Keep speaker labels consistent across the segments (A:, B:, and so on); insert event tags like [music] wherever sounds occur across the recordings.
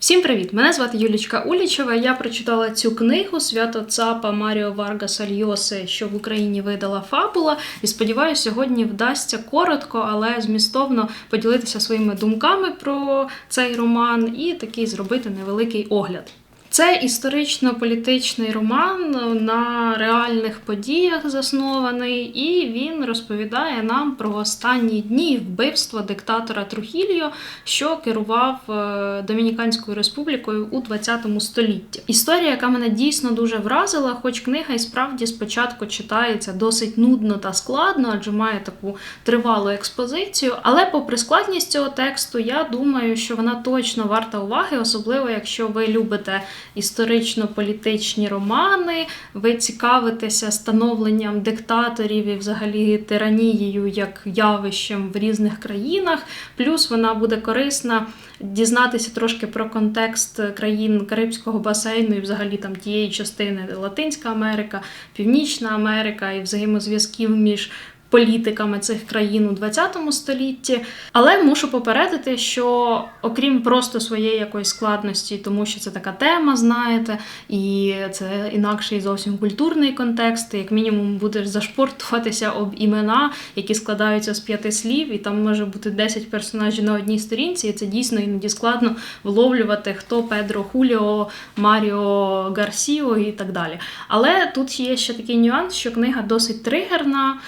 A: Всім привіт! Мене звати Юлічка Улічева. Я прочитала цю книгу Свято Цапа Маріо Варгаса Льоси, що в Україні видала фабула. І сподіваюся, сьогодні вдасться коротко, але змістовно поділитися своїми думками про цей роман і такий зробити невеликий огляд. Це історично-політичний роман на реальних подіях заснований, і він розповідає нам про останні дні вбивства диктатора Трухільо, що керував е, Домініканською республікою у 20 столітті. Історія, яка мене дійсно дуже вразила, хоч книга і справді спочатку читається досить нудно та складно, адже має таку тривалу експозицію. Але, попри складність цього тексту, я думаю, що вона точно варта уваги, особливо якщо ви любите історично-політичні романи, ви цікавитеся становленням диктаторів і взагалі тиранією як явищем в різних країнах. Плюс вона буде корисна дізнатися трошки про контекст країн Карибського басейну і взагалі там тієї частини Латинська Америка, Північна Америка і взаємозв'язків між політиками цих країн у 20 столітті. Але мушу попередити, що окрім просто своєї якоїсь складності, тому що це така тема, знаєте, і це інакший зовсім культурний контекст, як мінімум будеш зашпортуватися об імена, які складаються з п'яти слів, і там може бути 10 персонажів на одній сторінці, і це дійсно іноді складно вловлювати, хто Педро Хуліо, Маріо Гарсіо і так далі. Але тут є ще такий нюанс, що книга досить тригерна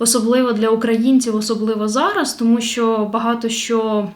A: особливо для українців, особливо зараз, тому що багато що.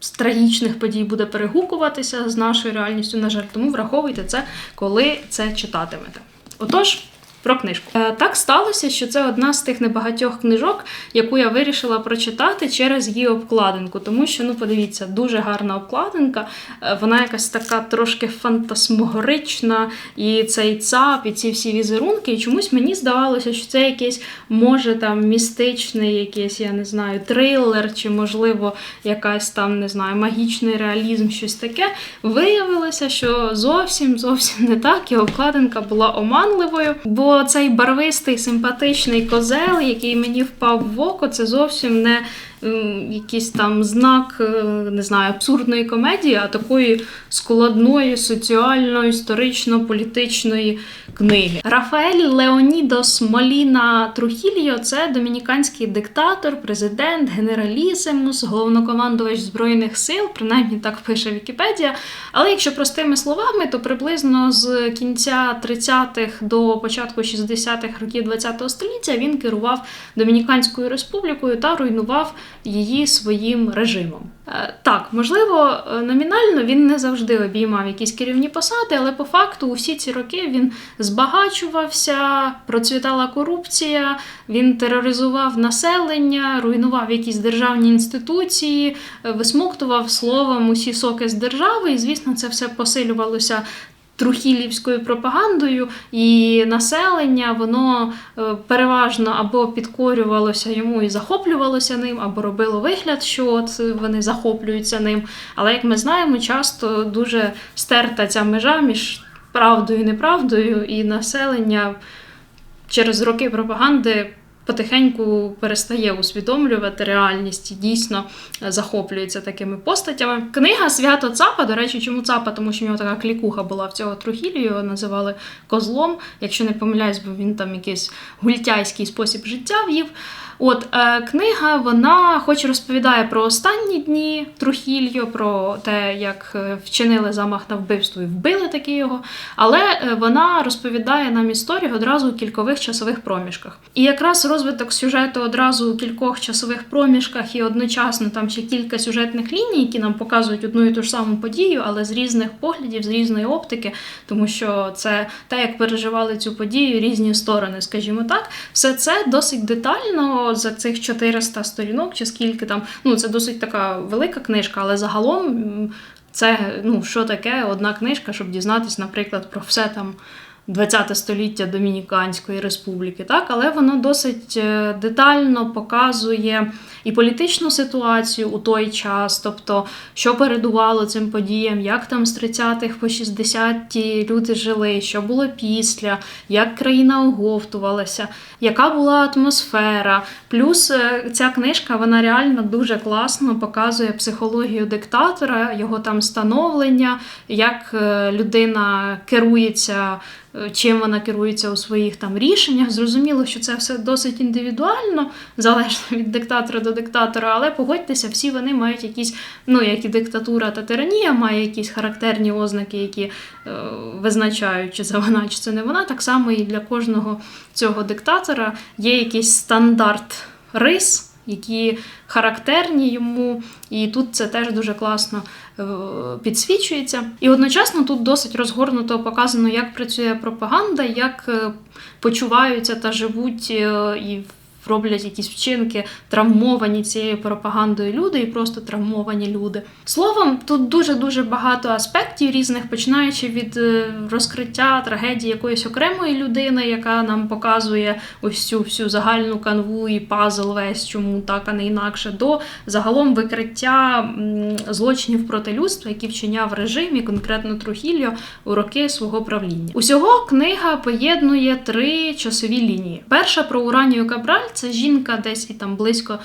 A: З трагічних подій буде перегукуватися з нашою реальністю, на жаль, тому враховуйте це, коли це читатимете. Отож, про книжку. Е, так сталося, що це одна з тих небагатьох книжок, яку я вирішила прочитати через її обкладинку. Тому що, ну, подивіться, дуже гарна обкладинка. Е, вона якась така трошки фантасмогорична, і цей цап, і ці всі візерунки. І чомусь мені здавалося, що це якийсь, може, там містичний, якийсь, я не знаю, трилер, чи, можливо, якась там, не знаю, магічний реалізм, щось таке. Виявилося, що зовсім зовсім не так, і обкладинка була оманливою. бо цей барвистий симпатичний козел, який мені впав в око, це зовсім не якийсь там знак, е, не знаю, абсурдної комедії, а такої складної соціально-історично-політичної книги. Рафаель Леонідос Моліна Трухільо це домініканський диктатор, президент, генералісимус, головнокомандувач Збройних сил, принаймні так пише Вікіпедія. Але якщо простими словами, то приблизно з кінця 30-х до початку 60-х років ХХ століття він керував Домініканською республікою та руйнував її своїм режимом. Е, так, можливо, е, номінально він не завжди обіймав якісь керівні посади, але по факту усі ці роки він збагачувався, процвітала корупція, він тероризував населення, руйнував якісь державні інституції, е, висмоктував словом усі соки з держави, і звісно, це все посилювалося трухілівською пропагандою, і населення воно е, переважно або підкорювалося йому і захоплювалося ним, або робило вигляд, що от вони захоплюються ним. Але як ми знаємо, часто дуже стерта ця межа між правдою і неправдою, і населення через роки пропаганди потихеньку перестає усвідомлювати реальність дійсно е, захоплюється такими постатями. Книга Свято Цапа, до речі, чому цапа? Тому що в нього така клікуха була в цього трухілі, його називали козлом. Якщо не помиляюсь, бо він там якийсь гультяйський спосіб життя вів. От е, книга, вона хоч розповідає про останні дні Трухільо, про те, як е, вчинили замах на вбивство і вбили таки його, але е, вона розповідає нам історію одразу у кількох часових проміжках. І якраз розвиток сюжету одразу у кількох часових проміжках і одночасно там ще кілька сюжетних ліній, які нам показують одну і ту ж саму подію, але з різних поглядів, з різної оптики, тому що це те, як переживали цю подію, різні сторони, скажімо так, все це досить детально за цих 400 сторінок, чи скільки там, ну це досить така велика книжка, але загалом це ну, що таке одна книжка, щоб дізнатися, наприклад, про все там. 20 століття Домініканської республіки, так, але воно досить е, детально показує і політичну ситуацію у той час, тобто що передувало цим подіям, як там з 30-х по 60-ті люди жили, що було після, як країна оговтувалася, яка була атмосфера. Плюс е, ця книжка вона реально дуже класно показує психологію диктатора, його там становлення, як е, людина керується. е, Чим вона керується у своїх там рішеннях. Зрозуміло, що це все досить індивідуально, залежно від диктатора до диктатора, але погодьтеся, всі вони мають якісь, ну як і диктатура та тиранія, має якісь характерні ознаки, які е, визначають, чи це вона, чи це не вона. Так само і для кожного цього диктатора є якийсь стандарт рис. Які характерні йому, і тут це теж дуже класно е, підсвічується. І одночасно тут досить розгорнуто показано, як працює пропаганда, як е, почуваються та живуть е, і роблять якісь вчинки, травмовані цією пропагандою люди, і просто травмовані люди. Словом, тут дуже дуже багато аспектів різних, починаючи від е, розкриття трагедії якоїсь окремої людини, яка нам показує ось цю всю загальну канву і пазл весь, чому так, а не інакше, до загалом викриття злочинів проти людства, які вчиняв режим, і конкретно Трухільо у роки свого правління. Усього книга поєднує три часові лінії. Перша про Уранію Кабраль це жінка десь і там близько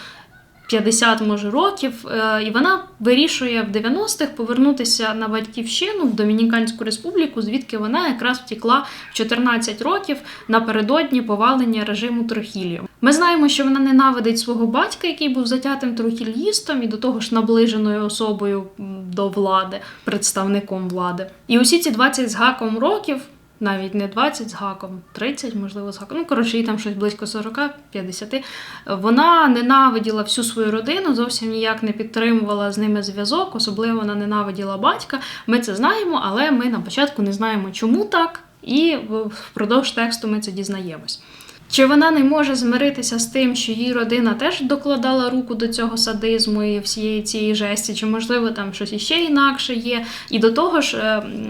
A: 50 може років, е, і вона вирішує в 90-х повернутися на батьківщину в Домініканську республіку, звідки вона якраз втікла в 14 років напередодні повалення режиму Трохілію. Ми знаємо, що вона ненавидить свого батька, який був затятим трохільїстом, і до того ж наближеною особою до влади, представником влади. І усі ці 20 з гаком років. Навіть не 20 з гаком, 30, можливо, з гаком. Ну, коротше, їй там щось близько 40-50. Вона ненавиділа всю свою родину, зовсім ніяк не підтримувала з ними зв'язок, особливо вона ненавиділа батька. Ми це знаємо, але ми на початку не знаємо, чому так, і впродовж тексту ми це дізнаємось. Чи вона не може змиритися з тим, що її родина теж докладала руку до цього садизму і всієї цієї жесті, чи можливо там щось іще інакше є? І до того ж, е, м,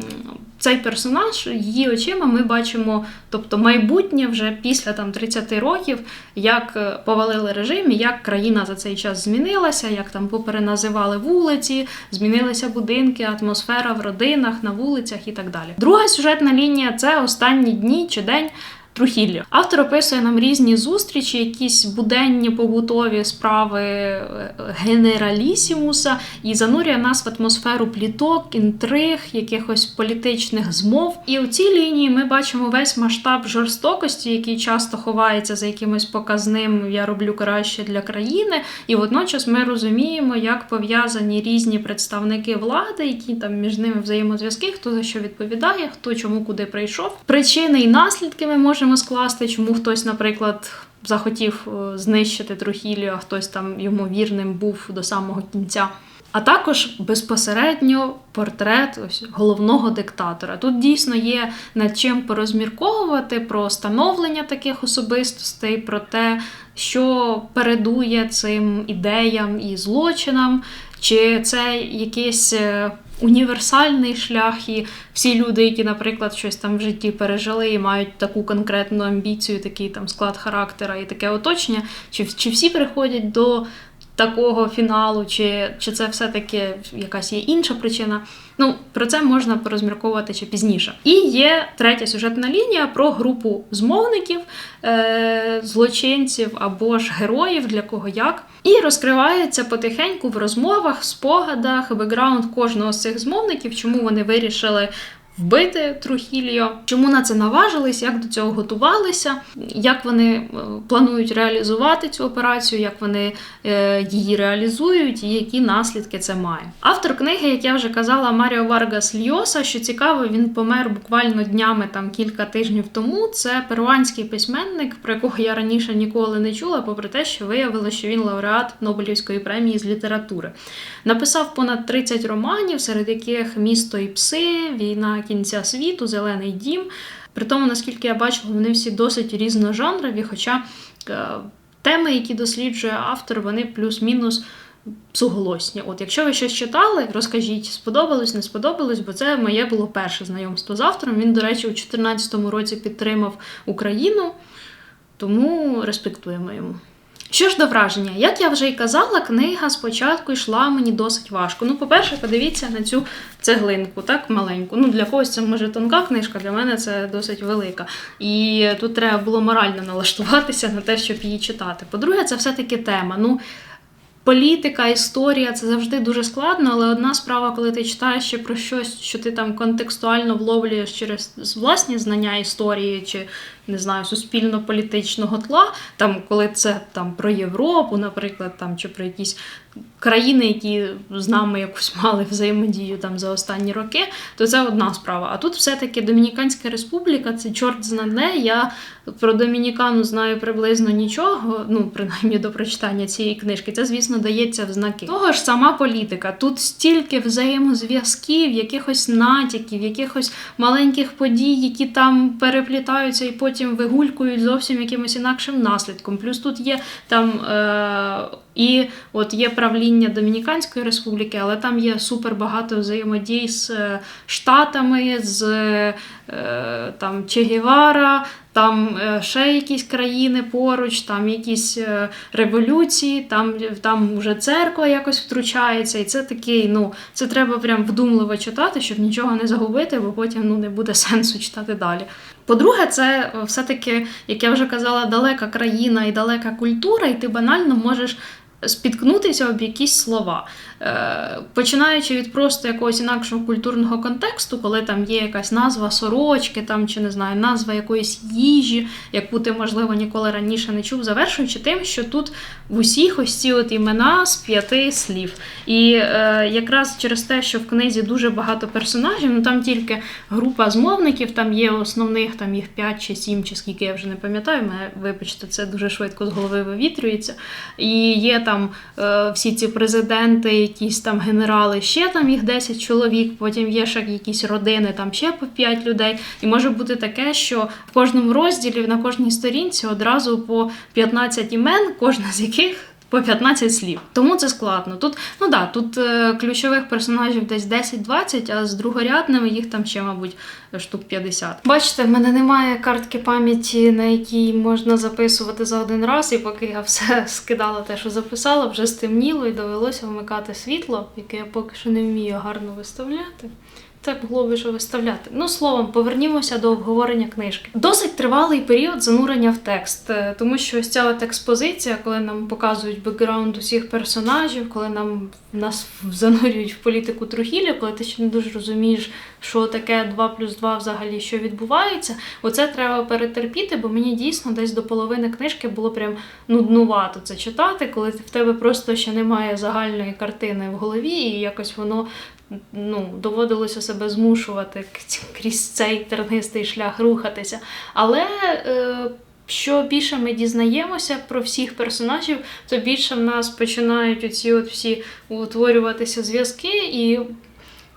A: цей персонаж, її очима ми бачимо, тобто майбутнє вже після там 30 років, як е, повалили режим, як країна за цей час змінилася, як там попереназивали вулиці, змінилися будинки, атмосфера в родинах, на вулицях і так далі. Друга сюжетна лінія це останні дні чи день. Трухілля. Автор описує нам різні зустрічі, якісь буденні побутові справи е, генералісімуса і занурює нас в атмосферу пліток, інтриг, якихось політичних змов. І у цій лінії ми бачимо весь масштаб жорстокості, який часто ховається за якимось показним я роблю краще для країни. І водночас ми розуміємо, як пов'язані різні представники влади, які там між ними взаємозв'язки, хто за що відповідає, хто чому куди прийшов. Причини і наслідки ми можемо скласти, чому хтось, наприклад. Захотів е, знищити Трухілію, а хтось там йому вірним був до самого кінця. А також безпосередньо портрет ось головного диктатора. Тут дійсно є над чим порозмірковувати про становлення таких особистостей, про те, що передує цим ідеям і злочинам, чи це якийсь е, універсальний шлях, і всі люди, які, наприклад, щось там в житті пережили і мають таку конкретну амбіцію, такий там склад характера і таке оточення, чи, чи всі приходять до такого фіналу, чи, чи це все-таки якась є інша причина. Ну, про це можна порозмірковувати ще пізніше. І є третя сюжетна лінія про групу змовників, е- злочинців або ж героїв, для кого як. І розкривається потихеньку в розмовах, спогадах, бекграунд кожного з цих змовників, чому вони вирішили вбити Трухільо, чому на це наважились, як до цього готувалися, як вони е, планують реалізувати цю операцію, як вони е, її реалізують, і які наслідки це має. Автор книги, як я вже казала, Маріо Варгас Льоса, що цікаво, він помер буквально днями там кілька тижнів тому. Це перуанський письменник, про якого я раніше ніколи не чула, попри те, що виявилося, що він лауреат Нобелівської премії з літератури. Написав понад 30 романів, серед яких Місто і пси, Війна кінця світу, Зелений дім. При тому, наскільки я бачила, вони всі досить різножанрові, хоча е, теми, які досліджує автор, вони плюс-мінус суголосні. От, якщо ви щось читали, розкажіть, сподобалось, не сподобалось, бо це моє було перше знайомство з автором. Він, до речі, у 2014 році підтримав Україну, тому респектуємо йому. Що ж до враження, як я вже й казала, книга спочатку йшла мені досить важко. Ну, по-перше, подивіться на цю цеглинку, так маленьку. Ну, для когось це може тонка книжка, для мене це досить велика. І тут треба було морально налаштуватися на те, щоб її читати. По-друге, це все-таки тема. Ну, Політика, історія це завжди дуже складно, але одна справа, коли ти читаєш ще про щось, що ти там контекстуально вловлюєш через власні знання історії чи не знаю, суспільно-політичного тла, там, коли це там про Європу, наприклад, там чи про якісь країни, які з нами якось мали взаємодію там за останні роки, то це одна справа. А тут все-таки Домініканська Республіка, це чорт знаде. Я про Домінікану знаю приблизно нічого, ну принаймні до прочитання цієї книжки. Це, звісно, дається в знаки. Того ж сама політика. Тут стільки взаємозв'язків, якихось натяків, якихось маленьких подій, які там переплітаються і потім вигулькують зовсім якимось інакшим наслідком. Плюс тут є там. Е- і от є правління Домініканської республіки, але там є супер багато взаємодій з е, Штатами, з е, там Че Гевара, там е, ще якісь країни поруч, там якісь революції, там там вже церква якось втручається. І це такий, ну, це треба прям вдумливо читати, щоб нічого не загубити, бо потім ну, не буде [laughs] сенсу читати далі. По-друге, це все-таки, як я вже казала, далека країна і далека культура, і ти банально можеш спіткнутися об якісь слова. Е, починаючи від просто якогось інакшого культурного контексту, коли там є якась назва сорочки, там, чи не знаю, назва якоїсь їжі, яку ти, можливо, ніколи раніше не чув, завершуючи тим, що тут в усіх ось ці от імена з п'яти слів. І е, якраз через те, що в книзі дуже багато персонажів, ну там тільки група змовників, там є основних, там їх 5 чи 7, чи скільки я вже не пам'ятаю, мене, вибачте, це дуже швидко з голови вивітрюється. І є там е, всі ці президенти якісь там генерали, ще там їх 10 чоловік, потім є ще якісь родини, там ще по 5 людей. І може бути таке, що в кожному розділі на кожній сторінці одразу по 15 імен, кожна з яких по 15 слів. Тому це складно. Тут, ну да, тут е, ключових персонажів десь 10-20, а з другорядними їх там ще, мабуть, штук 50. Бачите, в мене немає картки пам'яті, на якій можна записувати за один раз, і поки я все [laughs] скидала те, що записала, вже стемніло і довелося вмикати світло, яке я поки що не вмію гарно виставляти. Так би що виставляти. Ну, словом, повернімося до обговорення книжки. Досить тривалий період занурення в текст, е, тому що ось ця от експозиція, коли нам показують бекграунд усіх персонажів, коли нам нас занурюють в політику Трухілля, коли ти ще не дуже розумієш, що таке 2 плюс 2 взагалі що відбувається. Оце треба перетерпіти, бо мені дійсно десь до половини книжки було прям нуднувато це читати, коли в тебе просто ще немає загальної картини в голові, і якось воно ну, доводилося себе змушувати крізь цей тернистий шлях рухатися. Але е, що більше ми дізнаємося про всіх персонажів, то більше в нас починають оці от всі утворюватися зв'язки. і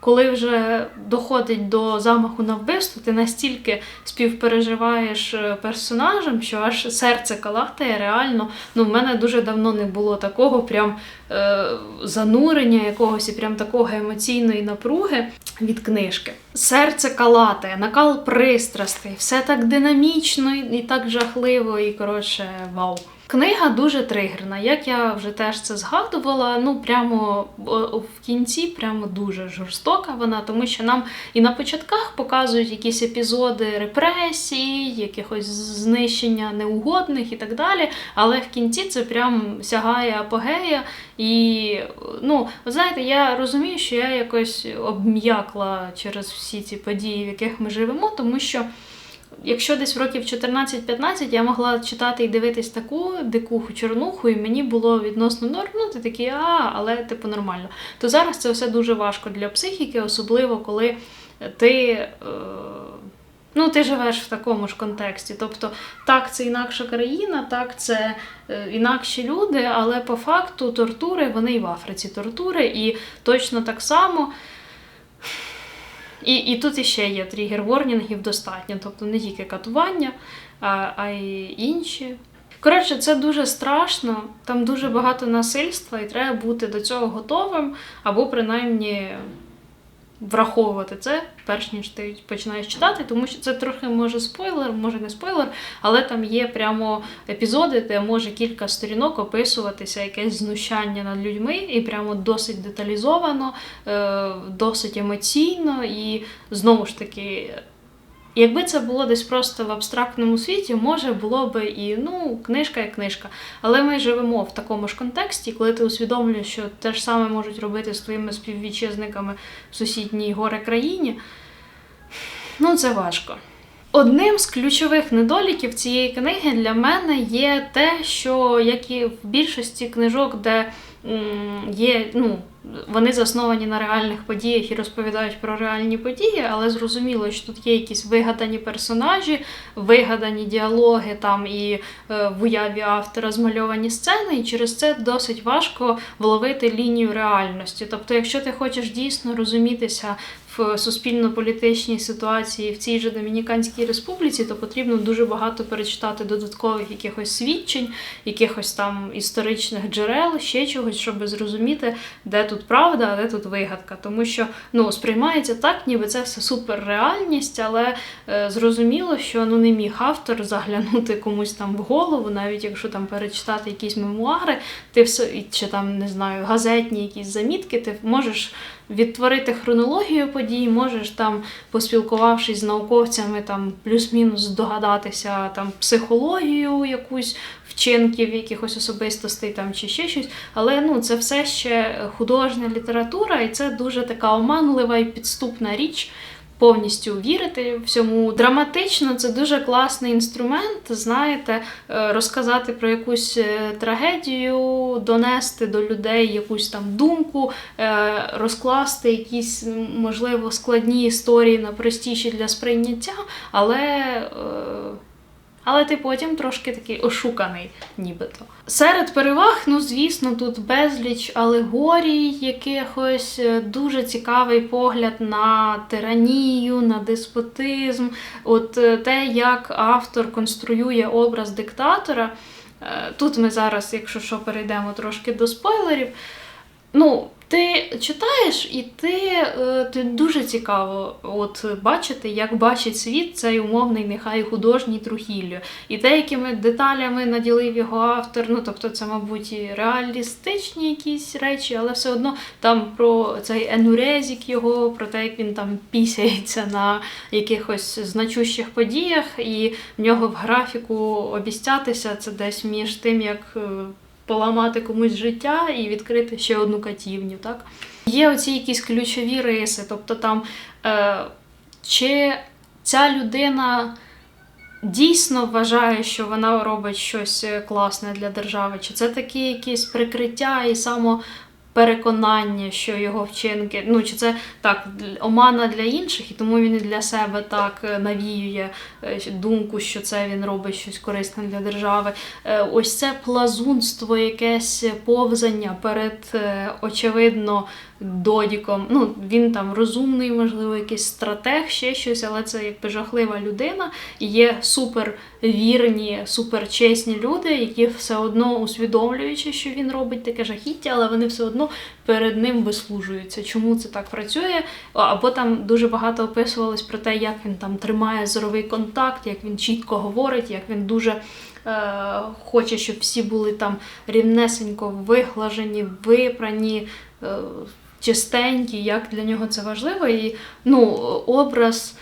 A: коли вже доходить до замаху на вбивство, ти настільки співпереживаєш е, персонажем, що аж серце калатає реально. Ну, в мене дуже давно не було такого прям е, занурення якогось і прям такого емоційної напруги від книжки. Серце калатає, накал пристрастей, все так динамічно і так жахливо, і коротше, вау. Книга дуже тригерна, як я вже теж це згадувала. Ну прямо в кінці прямо дуже жорстока вона, тому що нам і на початках показують якісь епізоди репресій, якихось знищення неугодних і так далі. Але в кінці це прям сягає апогея. І ну, ви знаєте, я розумію, що я якось обм'якла через всі ці події, в яких ми живемо, тому що якщо десь років 14-15 я могла читати і дивитись таку дикуху чорнуху, і мені було відносно норм, ну ти такий, а, але типу нормально. То зараз це все дуже важко для психіки, особливо коли ти. Е, Ну, ти живеш в такому ж контексті. Тобто, так, це інакша країна, так, це е, інакші люди, але по факту тортури, вони і в Африці тортури, і точно так само і і тут іще є тригер ворнінгів достатньо, тобто не тільки катування, а, а й інші. Коротше, це дуже страшно, там дуже багато насильства, і треба бути до цього готовим, або принаймні враховувати це, перш ніж ти починаєш читати, тому що це трохи може спойлер, може не спойлер, але там є прямо епізоди, де може кілька сторінок описуватися якесь знущання над людьми, і прямо досить деталізовано, е, досить емоційно, і знову ж таки. Якби це було десь просто в абстрактному світі, може було би і ну, книжка як книжка. Але ми живемо в такому ж контексті, коли ти усвідомлюєш, що те ж саме можуть робити з твоїми співвітчизниками в сусідній горе країні. Ну, це важко. Одним з ключових недоліків цієї книги для мене є те, що як і в більшості книжок, де є, ну, вони засновані на реальних подіях і розповідають про реальні події, але зрозуміло, що тут є якісь вигадані персонажі, вигадані діалоги там і е, в уяві автора змальовані сцени, і через це досить важко вловити лінію реальності. Тобто, якщо ти хочеш дійсно розумітися в суспільно-політичній ситуації в цій же Домініканській республіці, то потрібно дуже багато перечитати додаткових якихось свідчень, якихось там історичних джерел, ще чогось, щоб зрозуміти, де тут правда, а де тут вигадка. Тому що ну, сприймається так, ніби це все суперреальність, але е, зрозуміло, що ну не міг автор заглянути комусь там в голову, навіть якщо там перечитати якісь мемуари, ти все чи там не знаю, газетні якісь замітки, ти можеш відтворити хронологію подій, можеш там, поспілкувавшись з науковцями, там плюс-мінус здогадатися там психологію якусь вчинків, якихось особистостей там чи ще щось. Але ну це все ще художня література, і це дуже така оманлива і підступна річ повністю вірити всьому. Драматично це дуже класний інструмент, знаєте, е, розказати про якусь е, трагедію, донести до людей якусь там думку, е, розкласти якісь, можливо, складні історії на простіші для сприйняття, але. Але ти потім трошки такий ошуканий, нібито. Серед переваг, ну звісно, тут безліч алегорій, якихось е, дуже цікавий погляд на тиранію, на деспотизм. От е, те, як автор конструює образ диктатора. Е, тут ми зараз, якщо що, перейдемо трошки до спойлерів. Ну, ти читаєш, і ти е, ти дуже цікаво от бачити, як бачить світ цей умовний, нехай художній Трухіллю. І те, якими деталями наділив його автор. Ну, тобто, це, мабуть, і реалістичні якісь речі, але все одно там про цей енурезік його, про те, як він там пісяється на якихось значущих подіях, і в нього в графіку обіцятися це десь між тим, як. Е, поламати комусь життя і відкрити ще одну катівню. Так? Є оці якісь ключові риси, тобто там е, чи ця людина дійсно вважає, що вона робить щось класне для держави, чи це такі якісь прикриття і само переконання, що його вчинки, ну чи це так омана для інших, і тому він і для себе так е, навіює е, думку, що це він робить щось корисне для держави. Е, ось це плазунство, якесь повзання перед очевидно додіком. Ну, Він там розумний, можливо, якийсь стратег, ще щось, але це якби жахлива людина. І є супер вірні, супер чесні люди, які все одно усвідомлюючи, що він робить таке жахіття, але вони все одно перед ним вислужуються. Чому це так працює? Або там дуже багато описувалось про те, як він там тримає зоровий контакт, як він чітко говорить, як він дуже. Е, хоче, щоб всі були там рівнесенько виглажені, випрані, чистенькі, як для нього це важливо, і ну, образ.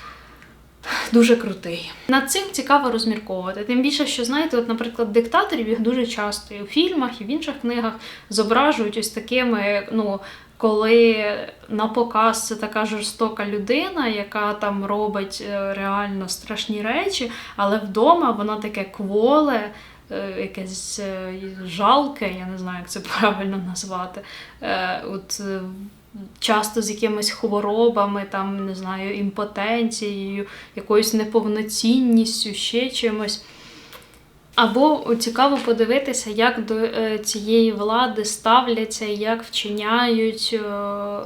A: Дуже крутий. Над цим цікаво розмірковувати. Тим більше, що знаєте, от, наприклад, диктаторів їх дуже часто і у фільмах, і в інших книгах зображують ось такими, ну, коли на показ це така жорстока людина, яка там робить е, реально страшні речі, але вдома вона таке кволе, якесь е, жалке, я не знаю, як це правильно назвати. Е, от Часто з якимись хворобами, там, не знаю, імпотенцією, якоюсь неповноцінністю, ще чимось. Або цікаво подивитися, як до цієї влади ставляться, як вчиняють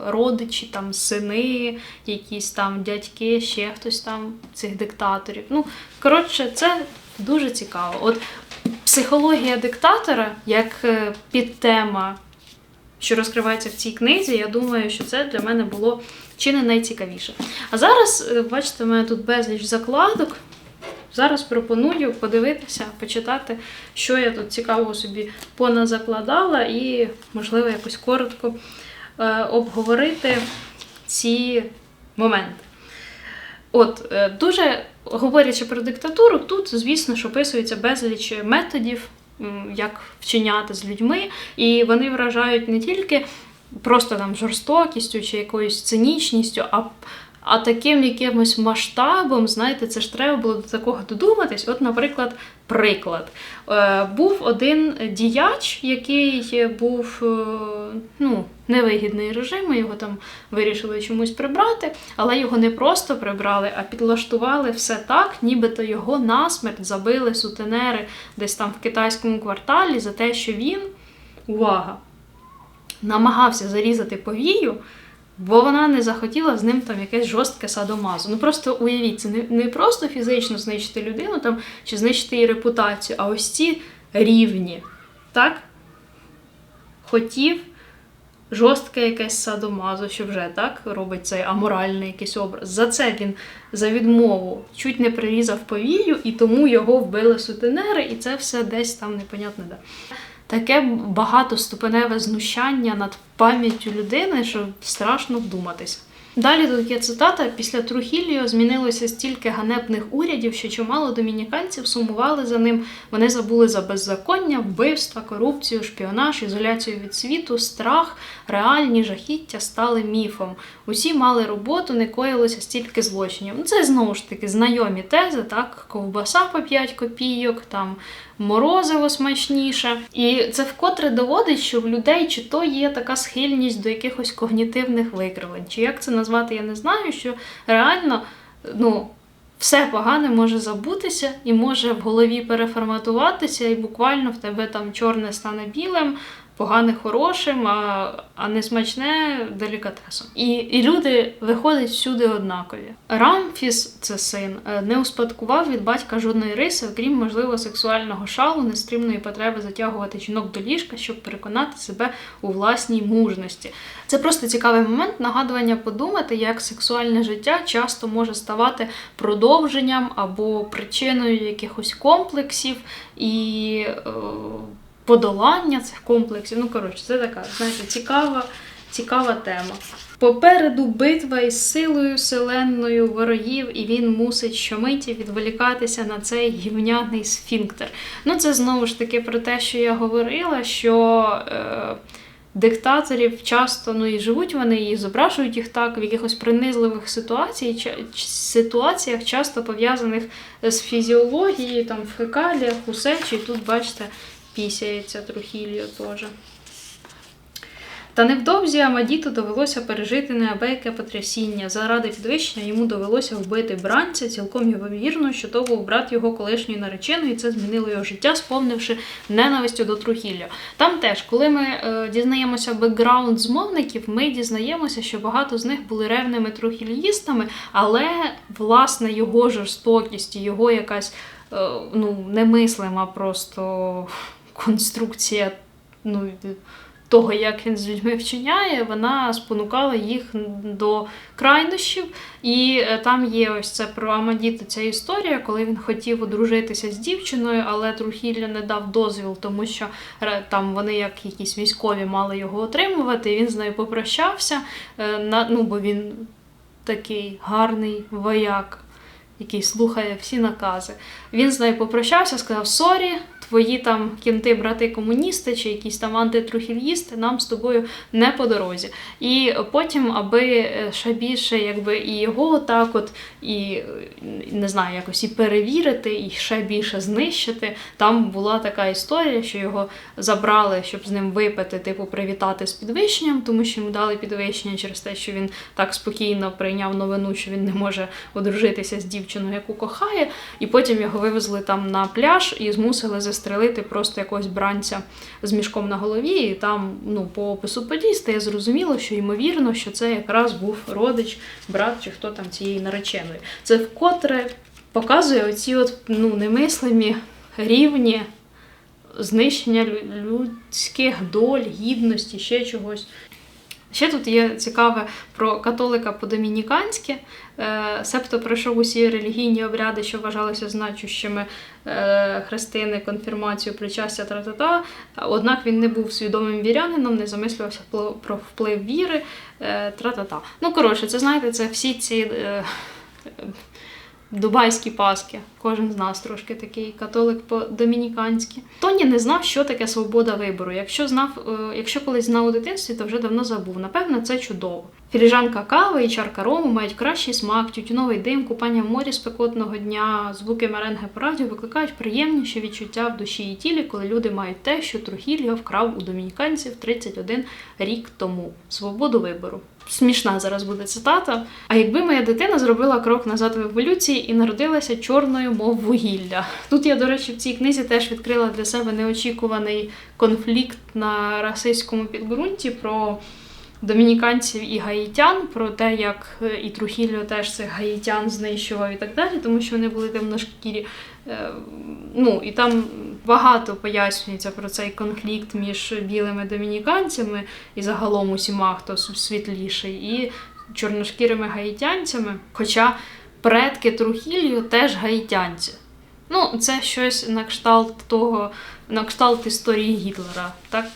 A: родичі, там, сини, якісь там дядьки, ще хтось там цих диктаторів. Ну, коротше, це дуже цікаво. От Психологія диктатора як е, підтема, що розкривається в цій книзі, я думаю, що це для мене було чи не найцікавіше. А зараз, е, бачите, у мене тут безліч закладок. Зараз пропоную подивитися, почитати, що я тут цікавого собі поназакладала, і, можливо, якось коротко е, обговорити ці моменти. От, дуже говорячи про диктатуру, тут, звісно, що описується безліч методів, як вчиняти з людьми, і вони вражають не тільки просто там жорстокістю чи якоюсь цинічністю, а а таким якимось масштабом, знаєте, це ж треба було до такого додуматись. От, наприклад, приклад. Е, Був один діяч, який був е, ну, невигідний режиму, його там вирішили чомусь прибрати, але його не просто прибрали, а підлаштували все так, нібито його насмерть забили сутенери десь там в китайському кварталі за те, що він, увага, намагався зарізати повію. Бо вона не захотіла з ним там якесь жорстке садомазу. Ну просто уявіть, це не, не просто фізично знищити людину там, чи знищити її репутацію, а ось ці рівні. Так? Хотів жорстке якесь садомазо, що вже так робить цей аморальний якийсь образ. За це він за відмову чуть не прирізав повію, і тому його вбили сутенери, і це все десь там непонятно де. Таке багатоступеневе знущання над пам'яттю людини, що страшно вдуматись. Далі тут є цитата: після Трухіліо змінилося стільки ганебних урядів, що чимало домініканців сумували за ним. Вони забули за беззаконня, вбивства, корупцію, шпіонаж, ізоляцію від світу, страх, реальні жахіття стали міфом. Усі мали роботу, не коїлося стільки злочинів. Ну, Це знову ж таки знайомі тези, так, ковбаса по 5 копійок, там морозиво смачніше. І це вкотре доводить, що в людей чи то є така схильність до якихось когнітивних викривлень, чи як це назвати, я не знаю, що реально, ну. Все погане може забутися і може в голові переформатуватися, і буквально в тебе там чорне стане білим, погане хорошим, а а не смачне делікатесом. І і люди виходять всюди однакові. Рамфіс, це син, е, не успадкував від батька жодної риси, окрім можливо сексуального шалу, нестримної потреби затягувати жінок до ліжка, щоб переконати себе у власній мужності. Це просто цікавий момент нагадування подумати, як сексуальне життя часто може ставати продовженням або причиною якихось комплексів і. Е, подолання цих комплексів. Ну, коротше, це така, знаєте, цікава, цікава тема. Попереду битва із силою селенною ворогів, і він мусить щомиті відволікатися на цей гівняний сфінктер. Ну, це знову ж таки про те, що я говорила, що. Е, Диктаторів часто ну і живуть вони, і зображують їх так в якихось принизливих ситуацій, ситуаціях, часто пов'язаних з фізіологією, там в фекаліях, у сечі. І тут, бачите, пісяється Трухіліо теж. Та невдовзі Амадіту довелося пережити неабияке потрясіння. Заради підвищення йому довелося вбити бранця, цілком ймовірно, що то був брат його колишньої нареченої, і це змінило його життя, сповнивши ненавистю до Трухілля. Там теж, коли ми е, дізнаємося бекграунд змовників, ми дізнаємося, що багато з них були ревними трухільїстами, але власне його жорстокість, його якась е, ну, немислима просто конструкція ну, того, як він з людьми вчиняє, вона спонукала їх до крайнощів. І е, там є ось це про Амадіту ця історія, коли він хотів одружитися з дівчиною, але Трухілля не дав дозвіл, тому що е, там вони, як якісь військові, мали його отримувати. і Він з нею попрощався, е, ну, бо він такий гарний вояк. Який слухає всі накази. Він з нею попрощався, сказав: Сорі, твої там кінти, брати комуністи чи якісь там антитрухів'їсти нам з тобою не по дорозі. І потім, аби е, ще більше, якби і його так от, і не знаю, якось і перевірити, і ще більше знищити. Там була така історія, що його забрали, щоб з ним випити, типу, привітати з підвищенням, тому що йому дали підвищення через те, що він так спокійно прийняв новину, що він не може одружитися з дівчиною, яку кохає. І потім його вивезли там на пляж і змусили застрелити просто якогось бранця з мішком на голові, і там, ну, по опису подій стає зрозуміло, що ймовірно, що це якраз був родич, брат чи хто там цієї нареченої. Це вкотре показує оці от ну, немислимі рівні знищення людських доль, гідності, ще чогось. Ще тут є цікаве про католика по-домініканськи. Е, Себто пройшов усі релігійні обряди, що вважалися значущими е, хрестини, конфірмацію, причастя тра-та-та. Однак він не був свідомим вірянином, не замислювався про вплив віри, е, тра-та-та. Ну, коротше, це знаєте, це всі ці. Дубайські паски. Кожен з нас трошки такий католик по-домініканськи. Тоні не знав, що таке свобода вибору. Якщо знав, е, якщо колись знав у дитинстві, то вже давно забув. Напевно, це чудово. Філіжанка кави і чарка рому мають кращий смак, тютюновий дим, купання в морі спекотного дня, звуки меренги по радіо викликають приємніші відчуття в душі і тілі, коли люди мають те, що Трухільо вкрав у домініканців 31 рік тому. Свободу вибору. Смішна зараз буде цитата. А якби моя дитина зробила крок назад в еволюції і народилася чорною, мов вугілля. Тут я, до речі, в цій книзі теж відкрила для себе неочікуваний конфлікт на расистському підґрунті про домініканців і гаїтян, про те, як е, і Трухільо теж цих гаїтян знищував і так далі, тому що вони були темношкірі. Е, Ну, і там багато пояснюється про цей конфлікт між білими домініканцями і загалом усіма, хто світліший, і чорношкірими гаїтянцями. Хоча предки Трухілью теж гаїтянці. Ну, це щось на кшталт того, на кшталт історії Гітлера, так?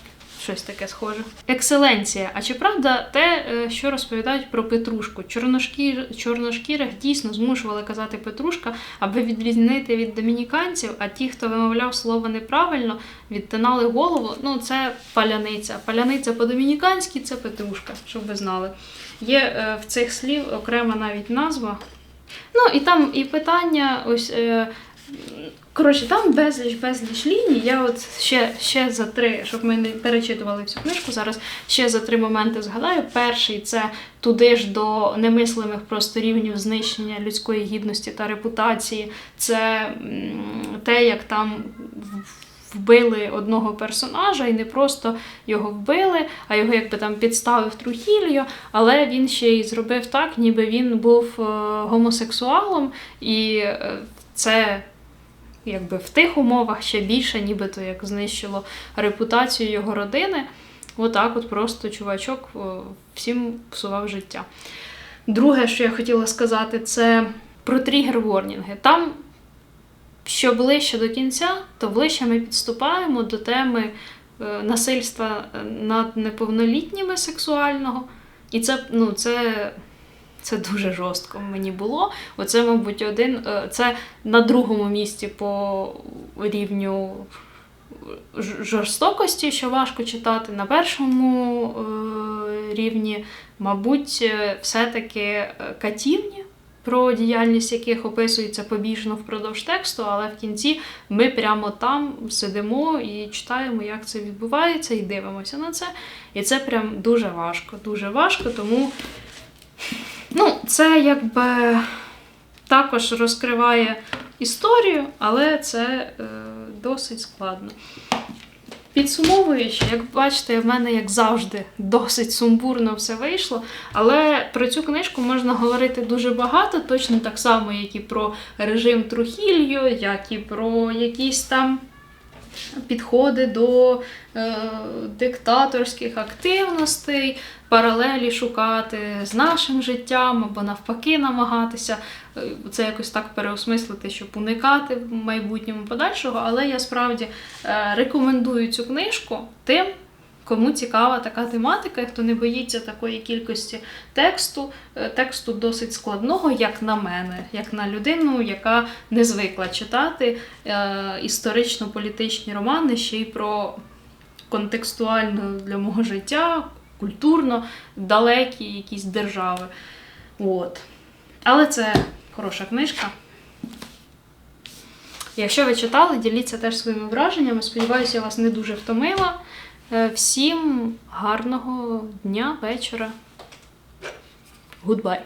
A: Щось таке схоже. Екселенція. А чи правда те, е, що розповідають про Петрушку? Чорношкір... Чорношкірих дійсно змушували казати Петрушка, аби відрізнити від домініканців, а ті, хто вимовляв слово неправильно, відтинали голову. Ну, це паляниця. Паляниця по-домініканськи це Петрушка, щоб ви знали. Є е, в цих слів окрема навіть назва. Ну, і там і питання, ось. Е, Коротше, там безліч, безліч ліній. Я от ще, ще за три, щоб ми не перечитували всю книжку, зараз ще за три моменти згадаю. Перший це туди ж до немислимих просто рівнів знищення людської гідності та репутації. Це те, як там вбили одного персонажа, і не просто його вбили, а його якби там підставив Трухільо, але він ще й зробив так, ніби він був е, гомосексуалом, і е, це якби в тих умовах ще більше, нібито як знищило репутацію його родини. Отак, от просто чувачок всім псував життя. Друге, що я хотіла сказати, це про тригер-ворнінги. Там, що ближче до кінця, то ближче ми підступаємо до теми е, насильства над неповнолітніми сексуального. І це, ну, це, це дуже жорстко мені було. Оце, мабуть, один. е, Це на другому місці по рівню жорстокості, що важко читати. На першому е, рівні, мабуть, е, все-таки катівні. Про діяльність яких описується побіжно впродовж тексту, але в кінці ми прямо там сидимо і читаємо, як це відбувається, і дивимося на це. І це прям дуже важко, дуже важко, тому ну, це якби також розкриває історію, але це е, досить складно. Підсумовуючи, як бачите, в мене, як завжди, досить сумбурно все вийшло. Але про цю книжку можна говорити дуже багато, точно так само, як і про режим Трухілью, як і про якісь там підходи до е, диктаторських активностей, паралелі шукати з нашим життям або навпаки намагатися е, це якось так переосмислити, щоб уникати в майбутньому подальшого. Але я справді е, рекомендую цю книжку тим. Кому цікава така тематика, хто не боїться такої кількості тексту, е, тексту досить складного, як на мене, як на людину, яка не звикла читати е, історично-політичні романи, ще й про контекстуально для мого життя, культурно далекі якісь держави. От. Але це хороша книжка. Якщо ви читали, діліться теж своїми враженнями. Сподіваюся, я вас не дуже втомила. Е, Всім гарного дня, вечора. Гудбай!